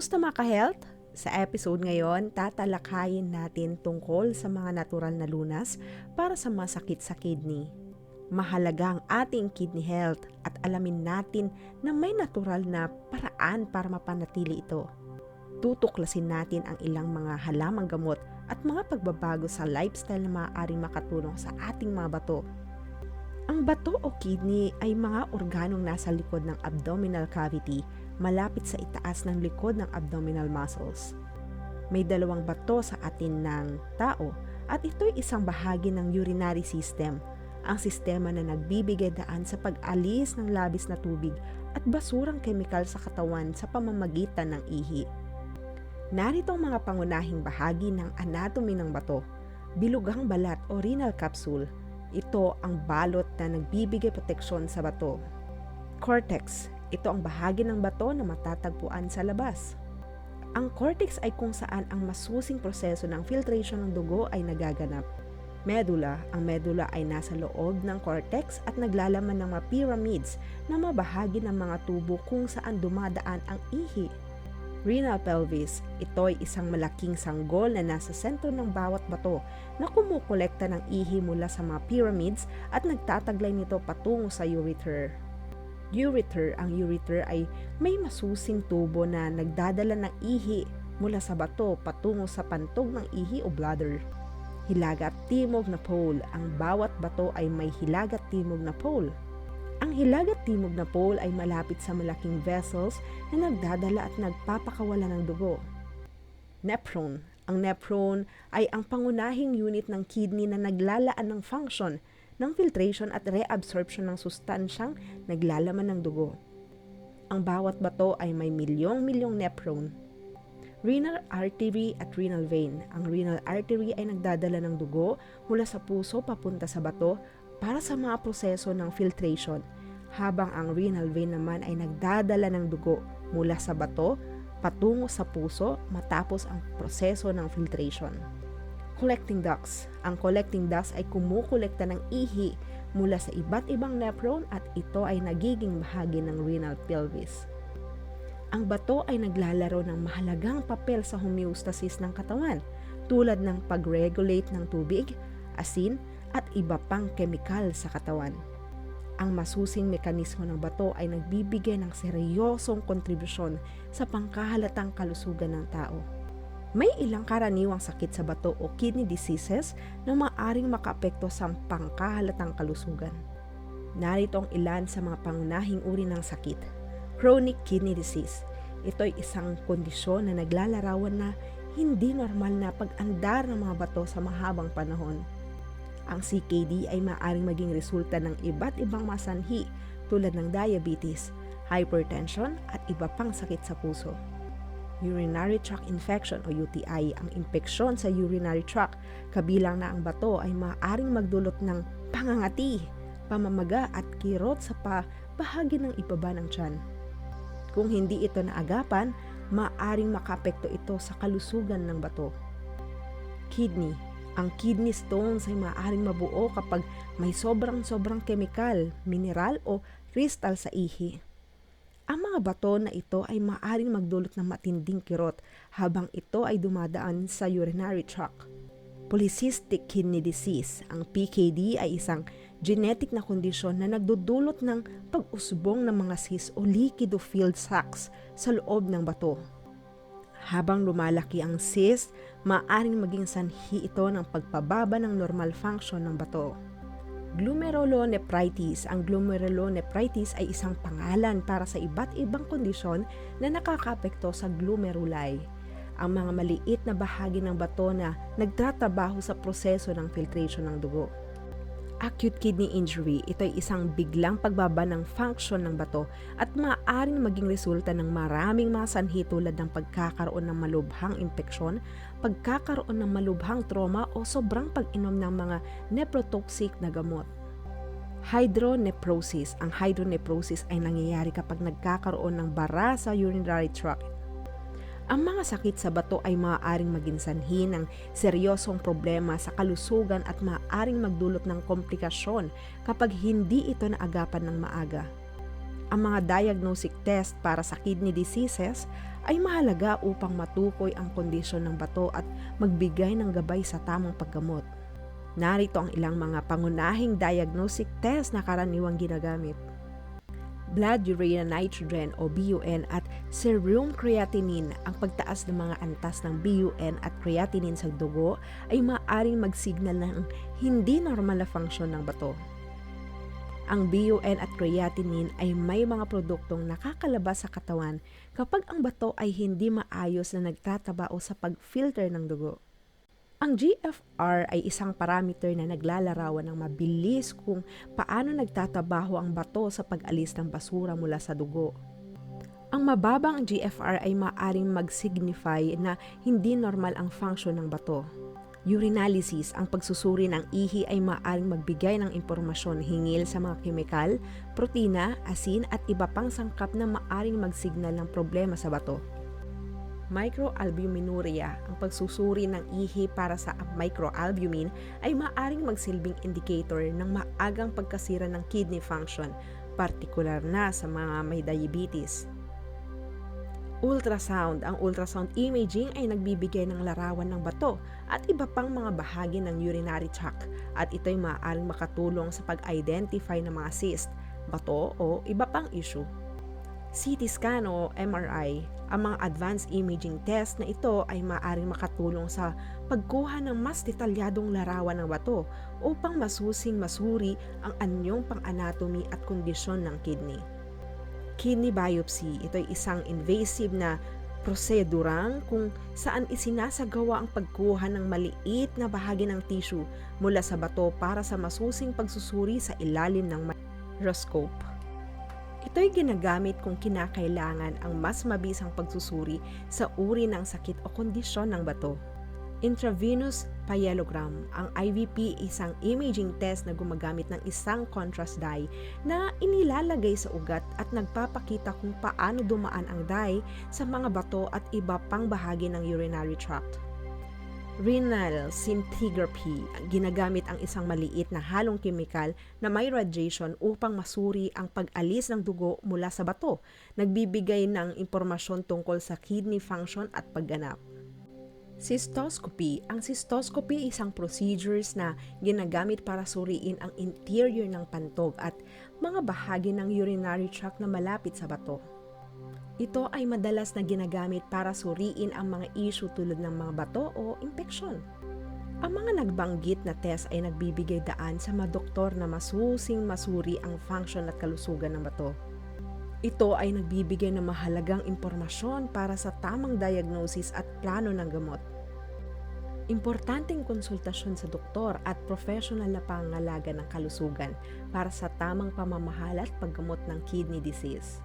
Kamusta mga ka-health? Sa episode ngayon, tatalakayin natin tungkol sa mga natural na lunas para sa masakit sa kidney. Mahalaga ang ating kidney health at alamin natin na may natural na paraan para mapanatili ito. Tutuklasin natin ang ilang mga halamang gamot at mga pagbabago sa lifestyle na maaaring makatulong sa ating mga bato. Ang bato o kidney ay mga organong nasa likod ng abdominal cavity malapit sa itaas ng likod ng abdominal muscles. May dalawang bato sa atin ng tao at ito'y isang bahagi ng urinary system, ang sistema na nagbibigay daan sa pag-alis ng labis na tubig at basurang kemikal sa katawan sa pamamagitan ng ihi. Narito ang mga pangunahing bahagi ng anatomy ng bato. Bilugang balat o renal capsule. Ito ang balot na nagbibigay proteksyon sa bato. Cortex, ito ang bahagi ng bato na matatagpuan sa labas. Ang cortex ay kung saan ang masusing proseso ng filtration ng dugo ay nagaganap. Medulla, ang medulla ay nasa loob ng cortex at naglalaman ng mga pyramids na mabahagi ng mga tubo kung saan dumadaan ang ihi. Renal pelvis, ito ay isang malaking sanggol na nasa sentro ng bawat bato na kumukolekta ng ihi mula sa mga pyramids at nagtataglay nito patungo sa ureter ureter. Ang ureter ay may masusing tubo na nagdadala ng ihi mula sa bato patungo sa pantog ng ihi o bladder. Hilaga at timog na pole. Ang bawat bato ay may hilaga at timog na pole. Ang hilaga at timog na pole ay malapit sa malaking vessels na nagdadala at nagpapakawala ng dugo. Nephron. Ang nephron ay ang pangunahing unit ng kidney na naglalaan ng function ng filtration at reabsorption ng sustansyang naglalaman ng dugo. Ang bawat bato ay may milyong-milyong nephron. Renal artery at renal vein. Ang renal artery ay nagdadala ng dugo mula sa puso papunta sa bato para sa mga proseso ng filtration, habang ang renal vein naman ay nagdadala ng dugo mula sa bato patungo sa puso matapos ang proseso ng filtration. Collecting ducts. Ang collecting ducts ay kumukolekta ng ihi mula sa iba't ibang nephron at ito ay nagiging bahagi ng renal pelvis. Ang bato ay naglalaro ng mahalagang papel sa homeostasis ng katawan tulad ng pag-regulate ng tubig, asin at iba pang kemikal sa katawan. Ang masusing mekanismo ng bato ay nagbibigay ng seryosong kontribusyon sa pangkahalatang kalusugan ng tao. May ilang karaniwang sakit sa bato o kidney diseases na maaring makaapekto sa pangkahalatang kalusugan. Narito ang ilan sa mga pangunahing uri ng sakit. Chronic kidney disease. Ito ay isang kondisyon na naglalarawan na hindi normal na pag-andar ng mga bato sa mahabang panahon. Ang CKD ay maaring maging resulta ng iba't ibang masanhi tulad ng diabetes, hypertension at iba pang sakit sa puso urinary tract infection o UTI. Ang impeksyon sa urinary tract, kabilang na ang bato ay maaaring magdulot ng pangangati, pamamaga at kirot sa pa bahagi ng ibaba ng tiyan. Kung hindi ito naagapan, maaaring makapekto ito sa kalusugan ng bato. Kidney. Ang kidney stones ay maaaring mabuo kapag may sobrang-sobrang kemikal, mineral o kristal sa ihi. Ang mga bato na ito ay maaaring magdulot ng matinding kirot habang ito ay dumadaan sa urinary tract. Polycystic kidney disease, ang PKD ay isang genetic na kondisyon na nagdudulot ng pag-usbong ng mga cysts o liquido-filled sacs sa loob ng bato. Habang lumalaki ang cyst, maaaring maging sanhi ito ng pagpababa ng normal function ng bato. Glomerulonephritis. Ang glomerulonephritis ay isang pangalan para sa iba't ibang kondisyon na nakakapekto sa glomeruli. Ang mga maliit na bahagi ng bato na nagtatrabaho sa proseso ng filtration ng dugo. Acute kidney injury, ito ay isang biglang pagbaba ng function ng bato at maaaring maging resulta ng maraming mga sanhi tulad ng pagkakaroon ng malubhang impeksyon, pagkakaroon ng malubhang trauma o sobrang pag-inom ng mga nephrotoxic na gamot. Hydronephrosis. Ang hydronephrosis ay nangyayari kapag nagkakaroon ng bara sa urinary tract ang mga sakit sa bato ay maaaring maging sanhi ng seryosong problema sa kalusugan at maaaring magdulot ng komplikasyon kapag hindi ito naagapan ng maaga. Ang mga diagnostic test para sa kidney diseases ay mahalaga upang matukoy ang kondisyon ng bato at magbigay ng gabay sa tamang paggamot. Narito ang ilang mga pangunahing diagnostic test na karaniwang ginagamit. Blood urea nitrogen o BUN at serum creatinine. Ang pagtaas ng mga antas ng BUN at creatinine sa dugo ay maaaring magsignal ng hindi normal na function ng bato. Ang BUN at creatinine ay may mga produktong nakakalabas sa katawan kapag ang bato ay hindi maayos na nagtatabao sa pag-filter ng dugo. Ang GFR ay isang parameter na naglalarawan ng mabilis kung paano nagtatabaho ang bato sa pag-alis ng basura mula sa dugo. Ang mababang GFR ay maaaring mag-signify na hindi normal ang function ng bato. Urinalysis, ang pagsusuri ng ihi ay maaaring magbigay ng impormasyon hingil sa mga kemikal, protina, asin at iba pang sangkap na maaaring magsignal ng problema sa bato. Microalbuminuria, ang pagsusuri ng ihi para sa microalbumin ay maaaring magsilbing indicator ng maagang pagkasira ng kidney function, partikular na sa mga may diabetes. Ultrasound. Ang ultrasound imaging ay nagbibigay ng larawan ng bato at iba pang mga bahagi ng urinary tract at ito'y maaaring makatulong sa pag-identify ng mga cyst, bato o iba pang issue. CT scan o MRI. Ang mga advanced imaging test na ito ay maaaring makatulong sa pagkuha ng mas detalyadong larawan ng bato upang masusing masuri ang anyong pang-anatomy at kondisyon ng kidney kidney biopsy. Ito ay isang invasive na prosedurang kung saan isinasagawa ang pagkuha ng maliit na bahagi ng tissue mula sa bato para sa masusing pagsusuri sa ilalim ng microscope. Ito'y ginagamit kung kinakailangan ang mas mabisang pagsusuri sa uri ng sakit o kondisyon ng bato. Intravenous pyelogram. Ang IVP isang imaging test na gumagamit ng isang contrast dye na inilalagay sa ugat at nagpapakita kung paano dumaan ang dye sa mga bato at iba pang bahagi ng urinary tract. Renal scintigraphy. Ginagamit ang isang maliit na halong kemikal na may radiation upang masuri ang pag-alis ng dugo mula sa bato. Nagbibigay ng impormasyon tungkol sa kidney function at pagganap. Cystoscopy. Ang cystoscopy isang procedures na ginagamit para suriin ang interior ng pantog at mga bahagi ng urinary tract na malapit sa bato. Ito ay madalas na ginagamit para suriin ang mga issue tulad ng mga bato o impeksyon. Ang mga nagbanggit na test ay nagbibigay daan sa mga doktor na masusing masuri ang function at kalusugan ng bato. Ito ay nagbibigay ng mahalagang impormasyon para sa tamang diagnosis at plano ng gamot. Importanteng konsultasyon sa doktor at professional na pangalaga ng kalusugan para sa tamang pamamahala at paggamot ng kidney disease.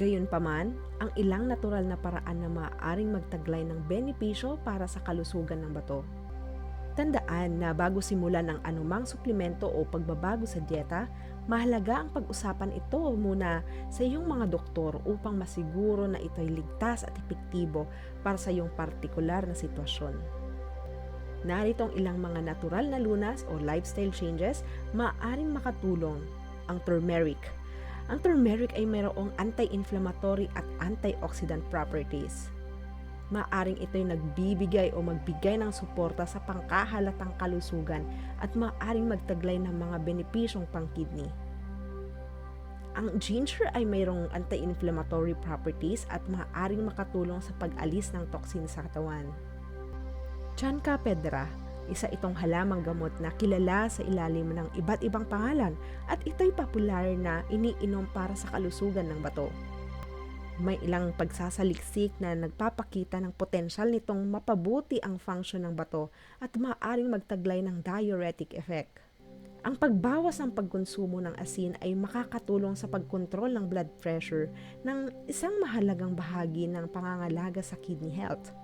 Gayunpaman, ang ilang natural na paraan na maaaring magtaglay ng benepisyo para sa kalusugan ng bato. Tandaan na bago simulan ang anumang suplemento o pagbabago sa dieta, Mahalaga ang pag-usapan ito muna sa iyong mga doktor upang masiguro na ito ay ligtas at epektibo para sa iyong partikular na sitwasyon. Narito ang ilang mga natural na lunas o lifestyle changes maaring makatulong. Ang turmeric. Ang turmeric ay mayroong anti-inflammatory at antioxidant properties. Maaring ito'y nagbibigay o magbigay ng suporta sa pangkahalatang kalusugan at maaring magtaglay ng mga benepisyong pang-kidney. Ang ginger ay mayroong anti-inflammatory properties at maaaring makatulong sa pag-alis ng toxin sa katawan. Chanca pedra, isa itong halamang gamot na kilala sa ilalim ng iba't ibang pangalan at ito'y popular na iniinom para sa kalusugan ng bato. May ilang pagsasaliksik na nagpapakita ng potensyal nitong mapabuti ang function ng bato at maaaring magtaglay ng diuretic effect. Ang pagbawas ng pagkonsumo ng asin ay makakatulong sa pagkontrol ng blood pressure ng isang mahalagang bahagi ng pangangalaga sa kidney health.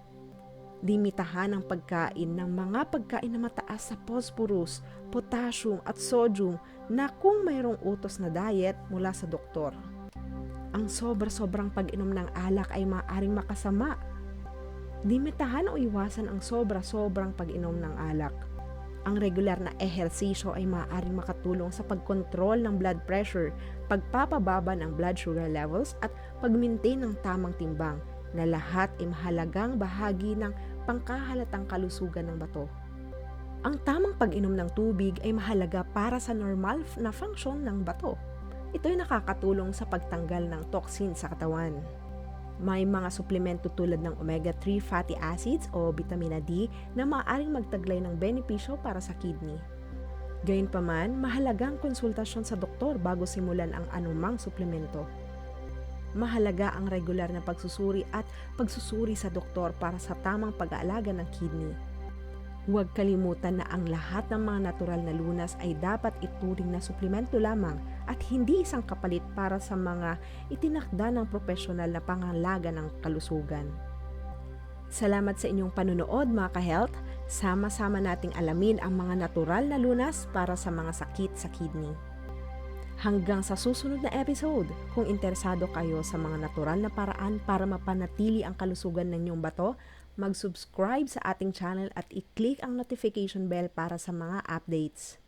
Limitahan ang pagkain ng mga pagkain na mataas sa phosphorus, potassium at sodium na kung mayroong utos na diet mula sa doktor ang sobra-sobrang pag-inom ng alak ay maaaring makasama. Limitahan o iwasan ang sobra-sobrang pag-inom ng alak. Ang regular na ehersisyo ay maaaring makatulong sa pagkontrol ng blood pressure, pagpapababa ng blood sugar levels at pag-maintain ng tamang timbang na lahat ay mahalagang bahagi ng pangkahalatang kalusugan ng bato. Ang tamang pag-inom ng tubig ay mahalaga para sa normal na function ng bato. Ito'y nakakatulong sa pagtanggal ng toxin sa katawan. May mga suplemento tulad ng omega-3 fatty acids o vitamina D na maaaring magtaglay ng benepisyo para sa kidney. Gayunpaman, mahalagang konsultasyon sa doktor bago simulan ang anumang suplemento. Mahalaga ang regular na pagsusuri at pagsusuri sa doktor para sa tamang pag-aalaga ng kidney. Huwag kalimutan na ang lahat ng mga natural na lunas ay dapat ituring na suplemento lamang at hindi isang kapalit para sa mga itinakda ng profesional na pangalaga ng kalusugan. Salamat sa inyong panunood mga ka-health. Sama-sama nating alamin ang mga natural na lunas para sa mga sakit sa kidney. Hanggang sa susunod na episode, kung interesado kayo sa mga natural na paraan para mapanatili ang kalusugan ng inyong bato, mag-subscribe sa ating channel at i-click ang notification bell para sa mga updates.